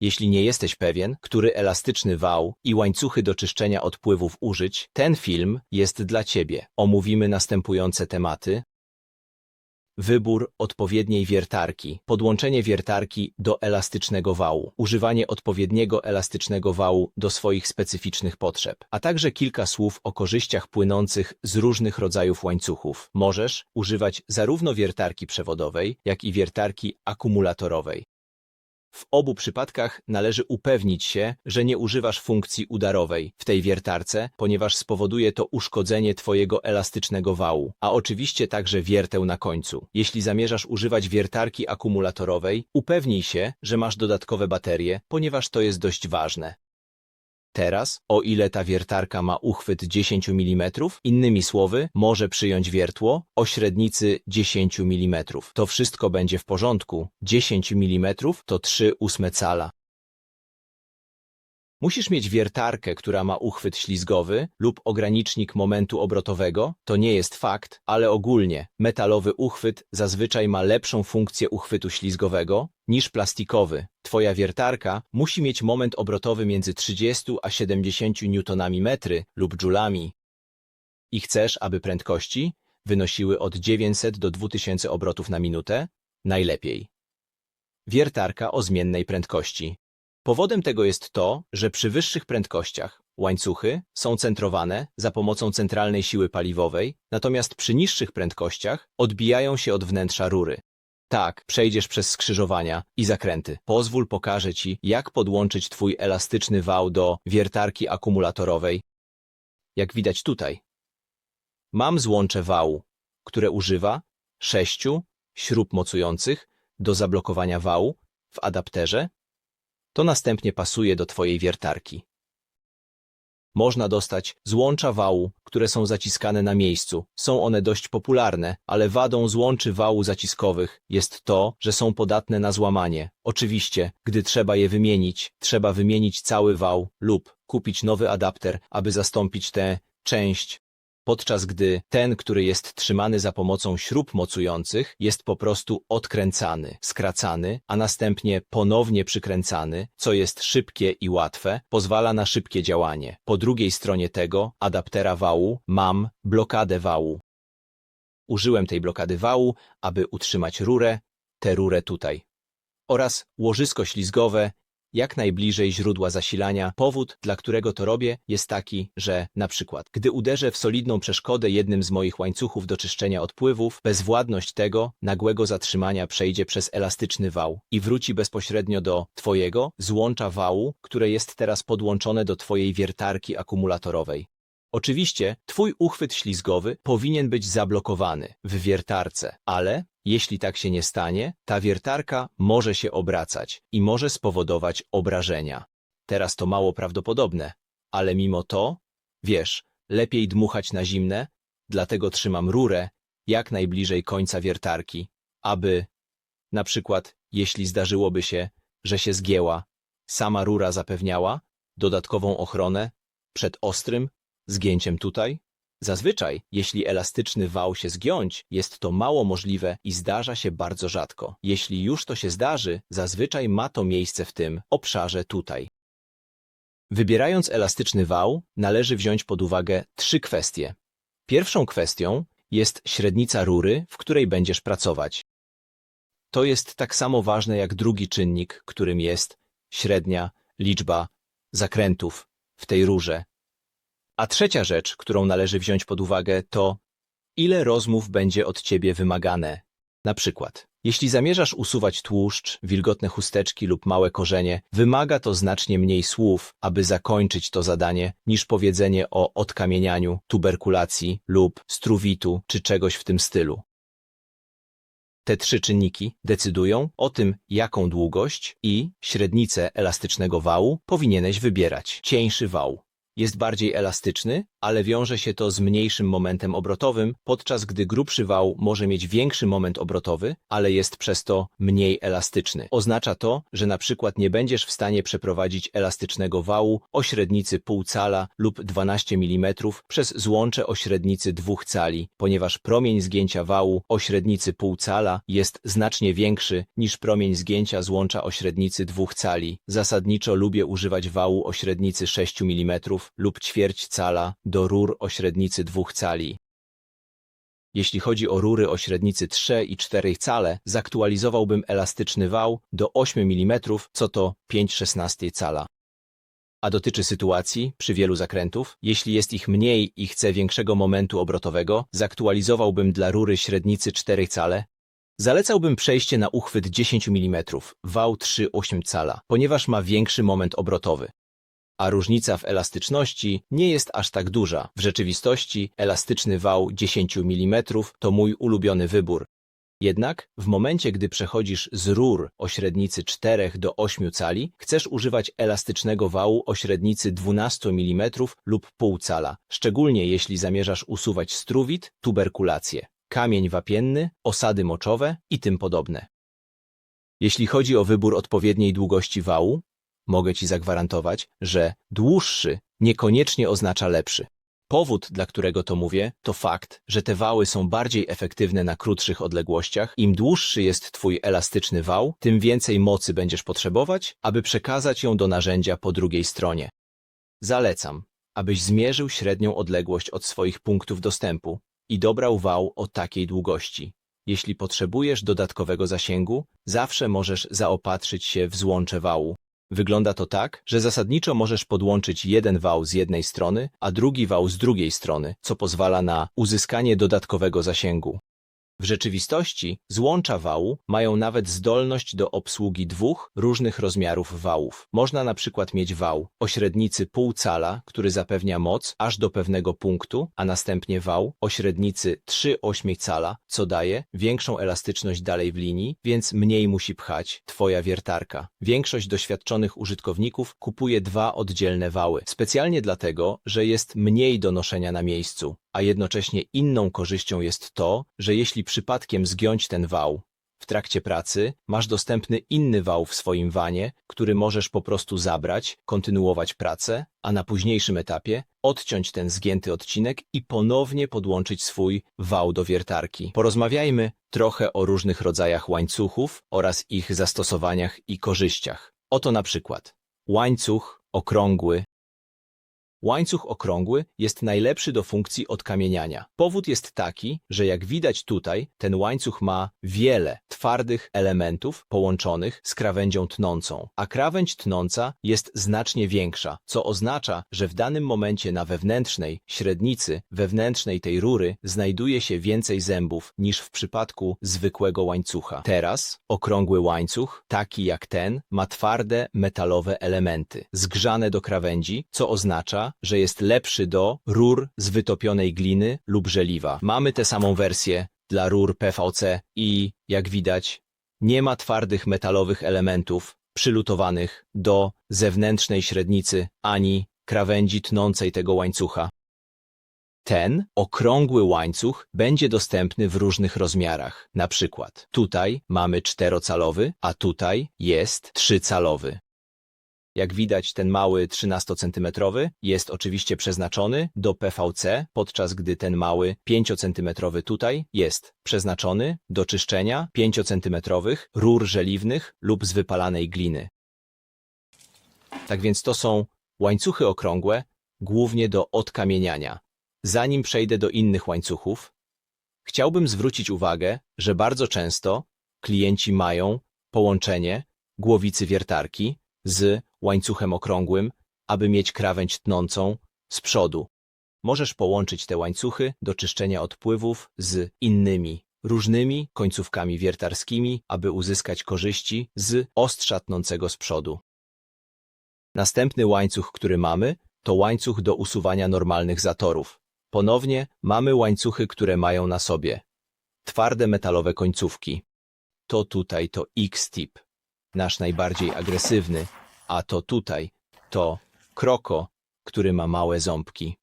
Jeśli nie jesteś pewien, który elastyczny wał i łańcuchy do czyszczenia odpływów użyć, ten film jest dla Ciebie. Omówimy następujące tematy. Wybór odpowiedniej wiertarki, podłączenie wiertarki do elastycznego wału, używanie odpowiedniego elastycznego wału do swoich specyficznych potrzeb, a także kilka słów o korzyściach płynących z różnych rodzajów łańcuchów. Możesz używać zarówno wiertarki przewodowej, jak i wiertarki akumulatorowej. W obu przypadkach należy upewnić się, że nie używasz funkcji udarowej w tej wiertarce, ponieważ spowoduje to uszkodzenie Twojego elastycznego wału, a oczywiście także wierteł na końcu. Jeśli zamierzasz używać wiertarki akumulatorowej, upewnij się, że masz dodatkowe baterie, ponieważ to jest dość ważne. Teraz, o ile ta wiertarka ma uchwyt 10 mm, innymi słowy, może przyjąć wiertło o średnicy 10 mm. To wszystko będzie w porządku. 10 mm to 3 ósme cala. Musisz mieć wiertarkę, która ma uchwyt ślizgowy lub ogranicznik momentu obrotowego. To nie jest fakt, ale ogólnie metalowy uchwyt zazwyczaj ma lepszą funkcję uchwytu ślizgowego niż plastikowy. Twoja wiertarka musi mieć moment obrotowy między 30 a 70 newtonami metry lub joulami. I chcesz, aby prędkości wynosiły od 900 do 2000 obrotów na minutę? Najlepiej. Wiertarka o zmiennej prędkości. Powodem tego jest to, że przy wyższych prędkościach łańcuchy są centrowane za pomocą centralnej siły paliwowej, natomiast przy niższych prędkościach odbijają się od wnętrza rury. Tak, przejdziesz przez skrzyżowania i zakręty. Pozwól pokażę Ci, jak podłączyć Twój elastyczny wał do wiertarki akumulatorowej. Jak widać tutaj. Mam złącze wału, które używa sześciu śrub mocujących do zablokowania wału w adapterze to następnie pasuje do Twojej wiertarki. Można dostać złącza wału, które są zaciskane na miejscu. Są one dość popularne, ale wadą złączy wału zaciskowych jest to, że są podatne na złamanie. Oczywiście, gdy trzeba je wymienić, trzeba wymienić cały wał lub kupić nowy adapter, aby zastąpić tę część podczas gdy ten, który jest trzymany za pomocą śrub mocujących, jest po prostu odkręcany, skracany, a następnie ponownie przykręcany, co jest szybkie i łatwe, pozwala na szybkie działanie. Po drugiej stronie tego adaptera wału mam blokadę wału. Użyłem tej blokady wału, aby utrzymać rurę, tę rurę tutaj, oraz łożysko ślizgowe jak najbliżej źródła zasilania. Powód, dla którego to robię, jest taki, że na przykład, gdy uderzę w solidną przeszkodę jednym z moich łańcuchów do czyszczenia odpływów, bezwładność tego nagłego zatrzymania przejdzie przez elastyczny wał i wróci bezpośrednio do Twojego złącza wału, które jest teraz podłączone do Twojej wiertarki akumulatorowej. Oczywiście Twój uchwyt ślizgowy powinien być zablokowany w wiertarce, ale jeśli tak się nie stanie, ta wiertarka może się obracać i może spowodować obrażenia. Teraz to mało prawdopodobne, ale mimo to, wiesz, lepiej dmuchać na zimne, dlatego trzymam rurę jak najbliżej końca wiertarki, aby, na przykład, jeśli zdarzyłoby się, że się zgięła, sama rura zapewniała dodatkową ochronę przed ostrym zgięciem tutaj, Zazwyczaj, jeśli elastyczny wał się zgiąć, jest to mało możliwe i zdarza się bardzo rzadko. Jeśli już to się zdarzy, zazwyczaj ma to miejsce w tym obszarze tutaj. Wybierając elastyczny wał, należy wziąć pod uwagę trzy kwestie. Pierwszą kwestią jest średnica rury, w której będziesz pracować. To jest tak samo ważne jak drugi czynnik, którym jest średnia liczba zakrętów w tej rurze, a trzecia rzecz, którą należy wziąć pod uwagę, to ile rozmów będzie od ciebie wymagane. Na przykład, jeśli zamierzasz usuwać tłuszcz, wilgotne chusteczki lub małe korzenie, wymaga to znacznie mniej słów, aby zakończyć to zadanie, niż powiedzenie o odkamienianiu, tuberkulacji lub struwitu czy czegoś w tym stylu. Te trzy czynniki decydują o tym, jaką długość i średnicę elastycznego wału powinieneś wybierać. Cieńszy wał jest bardziej elastyczny, ale wiąże się to z mniejszym momentem obrotowym, podczas gdy grubszy wał może mieć większy moment obrotowy, ale jest przez to mniej elastyczny. Oznacza to, że na przykład nie będziesz w stanie przeprowadzić elastycznego wału o średnicy pół cala lub 12 mm przez złącze o średnicy 2 cali, ponieważ promień zgięcia wału o średnicy pół cala jest znacznie większy niż promień zgięcia złącza o średnicy 2 cali. Zasadniczo lubię używać wału o średnicy 6 mm lub ćwierć cala do rur o średnicy 2 cali. Jeśli chodzi o rury o średnicy 3 i 4 cale, zaktualizowałbym elastyczny wał do 8 mm, co to 5,16 cala. A dotyczy sytuacji, przy wielu zakrętów, jeśli jest ich mniej i chcę większego momentu obrotowego, zaktualizowałbym dla rury średnicy 4 cale. Zalecałbym przejście na uchwyt 10 mm, wał 3,8 cala, ponieważ ma większy moment obrotowy a różnica w elastyczności nie jest aż tak duża. W rzeczywistości elastyczny wał 10 mm to mój ulubiony wybór. Jednak w momencie, gdy przechodzisz z rur o średnicy 4 do 8 cali, chcesz używać elastycznego wału o średnicy 12 mm lub pół cala, szczególnie jeśli zamierzasz usuwać struwit, tuberkulację, kamień wapienny, osady moczowe i tym podobne. Jeśli chodzi o wybór odpowiedniej długości wału, mogę Ci zagwarantować, że dłuższy niekoniecznie oznacza lepszy. Powód, dla którego to mówię, to fakt, że te wały są bardziej efektywne na krótszych odległościach. Im dłuższy jest Twój elastyczny wał, tym więcej mocy będziesz potrzebować, aby przekazać ją do narzędzia po drugiej stronie. Zalecam, abyś zmierzył średnią odległość od swoich punktów dostępu i dobrał wał o takiej długości. Jeśli potrzebujesz dodatkowego zasięgu, zawsze możesz zaopatrzyć się w złącze wału. Wygląda to tak, że zasadniczo możesz podłączyć jeden wał z jednej strony, a drugi wał z drugiej strony, co pozwala na uzyskanie dodatkowego zasięgu. W rzeczywistości złącza wału mają nawet zdolność do obsługi dwóch różnych rozmiarów wałów. Można na przykład mieć wał o średnicy pół cala, który zapewnia moc aż do pewnego punktu, a następnie wał o średnicy 3,8 cala, co daje większą elastyczność dalej w linii, więc mniej musi pchać twoja wiertarka. Większość doświadczonych użytkowników kupuje dwa oddzielne wały, specjalnie dlatego, że jest mniej do noszenia na miejscu a jednocześnie inną korzyścią jest to, że jeśli przypadkiem zgiąć ten wał w trakcie pracy, masz dostępny inny wał w swoim wanie, który możesz po prostu zabrać, kontynuować pracę, a na późniejszym etapie odciąć ten zgięty odcinek i ponownie podłączyć swój wał do wiertarki. Porozmawiajmy trochę o różnych rodzajach łańcuchów oraz ich zastosowaniach i korzyściach. Oto na przykład łańcuch okrągły, Łańcuch okrągły jest najlepszy do funkcji odkamieniania. Powód jest taki, że jak widać tutaj, ten łańcuch ma wiele twardych elementów połączonych z krawędzią tnącą, a krawędź tnąca jest znacznie większa, co oznacza, że w danym momencie na wewnętrznej średnicy wewnętrznej tej rury znajduje się więcej zębów niż w przypadku zwykłego łańcucha. Teraz okrągły łańcuch, taki jak ten, ma twarde metalowe elementy, zgrzane do krawędzi, co oznacza, że jest lepszy do rur z wytopionej gliny lub żeliwa. Mamy tę samą wersję dla rur PVC i, jak widać, nie ma twardych metalowych elementów przylutowanych do zewnętrznej średnicy ani krawędzi tnącej tego łańcucha. Ten okrągły łańcuch będzie dostępny w różnych rozmiarach. Na przykład tutaj mamy czterocalowy, a tutaj jest trzycalowy. Jak widać, ten mały 13-centymetrowy jest oczywiście przeznaczony do PVC, podczas gdy ten mały 5-centymetrowy tutaj jest przeznaczony do czyszczenia 5-centymetrowych rur żeliwnych lub z wypalanej gliny. Tak więc to są łańcuchy okrągłe, głównie do odkamieniania. Zanim przejdę do innych łańcuchów, chciałbym zwrócić uwagę, że bardzo często klienci mają połączenie głowicy wiertarki z łańcuchem okrągłym, aby mieć krawędź tnącą z przodu. Możesz połączyć te łańcuchy do czyszczenia odpływów z innymi, różnymi końcówkami wiertarskimi, aby uzyskać korzyści z ostrza tnącego z przodu. Następny łańcuch, który mamy, to łańcuch do usuwania normalnych zatorów. Ponownie mamy łańcuchy, które mają na sobie twarde metalowe końcówki. To tutaj to X-tip, nasz najbardziej agresywny, a to tutaj to kroko który ma małe ząbki.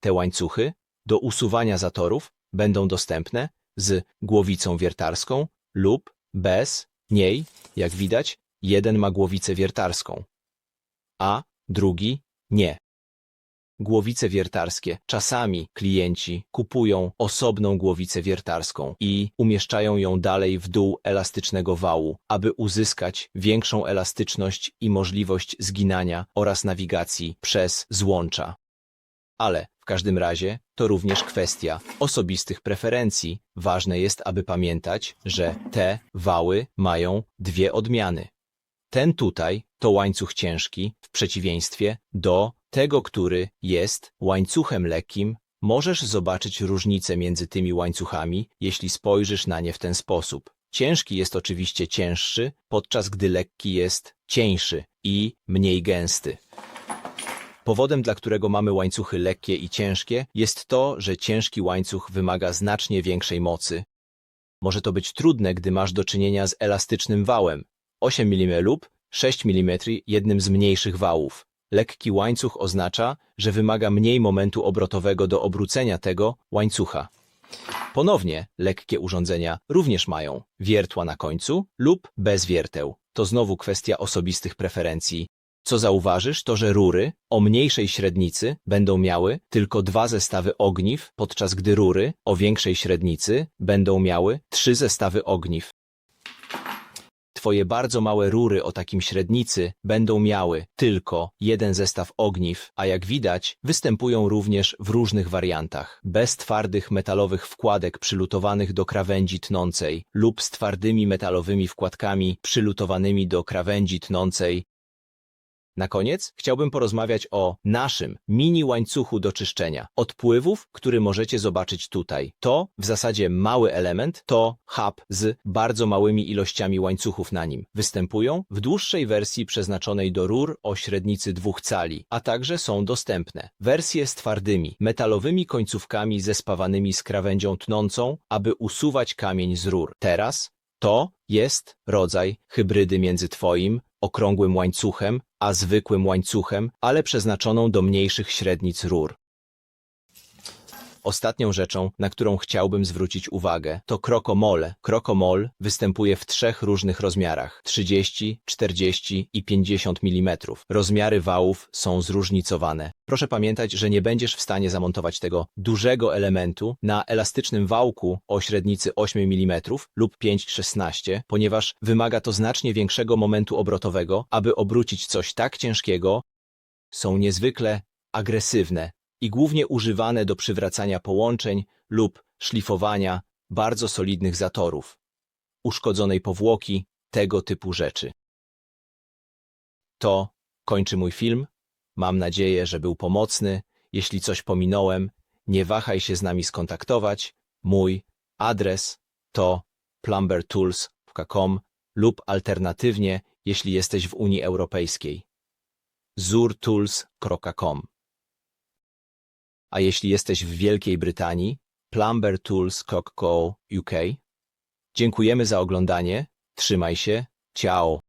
Te łańcuchy do usuwania zatorów będą dostępne z głowicą wiertarską lub bez niej, jak widać, jeden ma głowicę wiertarską, a drugi nie. Głowice wiertarskie. Czasami klienci kupują osobną głowicę wiertarską i umieszczają ją dalej w dół elastycznego wału, aby uzyskać większą elastyczność i możliwość zginania oraz nawigacji przez złącza. Ale w każdym razie to również kwestia osobistych preferencji. Ważne jest, aby pamiętać, że te wały mają dwie odmiany. Ten tutaj to łańcuch ciężki, w przeciwieństwie do tego, który jest łańcuchem lekkim. Możesz zobaczyć różnicę między tymi łańcuchami, jeśli spojrzysz na nie w ten sposób. Ciężki jest oczywiście cięższy, podczas gdy lekki jest cieńszy i mniej gęsty. Powodem, dla którego mamy łańcuchy lekkie i ciężkie, jest to, że ciężki łańcuch wymaga znacznie większej mocy. Może to być trudne, gdy masz do czynienia z elastycznym wałem, 8 mm lub 6 mm jednym z mniejszych wałów. Lekki łańcuch oznacza, że wymaga mniej momentu obrotowego do obrócenia tego łańcucha. Ponownie, lekkie urządzenia również mają wiertła na końcu lub bez wierteł. To znowu kwestia osobistych preferencji. Co zauważysz, to że rury o mniejszej średnicy będą miały tylko dwa zestawy ogniw, podczas gdy rury o większej średnicy będą miały trzy zestawy ogniw. Twoje bardzo małe rury o takim średnicy będą miały tylko jeden zestaw ogniw, a jak widać, występują również w różnych wariantach. Bez twardych metalowych wkładek przylutowanych do krawędzi tnącej lub z twardymi metalowymi wkładkami przylutowanymi do krawędzi tnącej. Na koniec chciałbym porozmawiać o naszym mini łańcuchu do czyszczenia. Odpływów, który możecie zobaczyć tutaj. To w zasadzie mały element, to hub z bardzo małymi ilościami łańcuchów na nim. Występują w dłuższej wersji przeznaczonej do rur o średnicy dwóch cali, a także są dostępne wersje z twardymi, metalowymi końcówkami zespawanymi z krawędzią tnącą, aby usuwać kamień z rur. Teraz to jest rodzaj hybrydy między Twoim okrągłym łańcuchem a zwykłym łańcuchem, ale przeznaczoną do mniejszych średnic rur. Ostatnią rzeczą, na którą chciałbym zwrócić uwagę, to krokomole. Krokomol występuje w trzech różnych rozmiarach 30, 40 i 50 mm. Rozmiary wałów są zróżnicowane. Proszę pamiętać, że nie będziesz w stanie zamontować tego dużego elementu na elastycznym wałku o średnicy 8 mm lub 5-16, ponieważ wymaga to znacznie większego momentu obrotowego, aby obrócić coś tak ciężkiego. Są niezwykle agresywne i głównie używane do przywracania połączeń lub szlifowania bardzo solidnych zatorów, uszkodzonej powłoki, tego typu rzeczy. To kończy mój film. Mam nadzieję, że był pomocny. Jeśli coś pominąłem, nie wahaj się z nami skontaktować. Mój adres to plumbertools.com lub alternatywnie, jeśli jesteś w Unii Europejskiej, zurtools.com. A jeśli jesteś w Wielkiej Brytanii, plumbertools.co.uk. Dziękujemy za oglądanie, trzymaj się, ciao.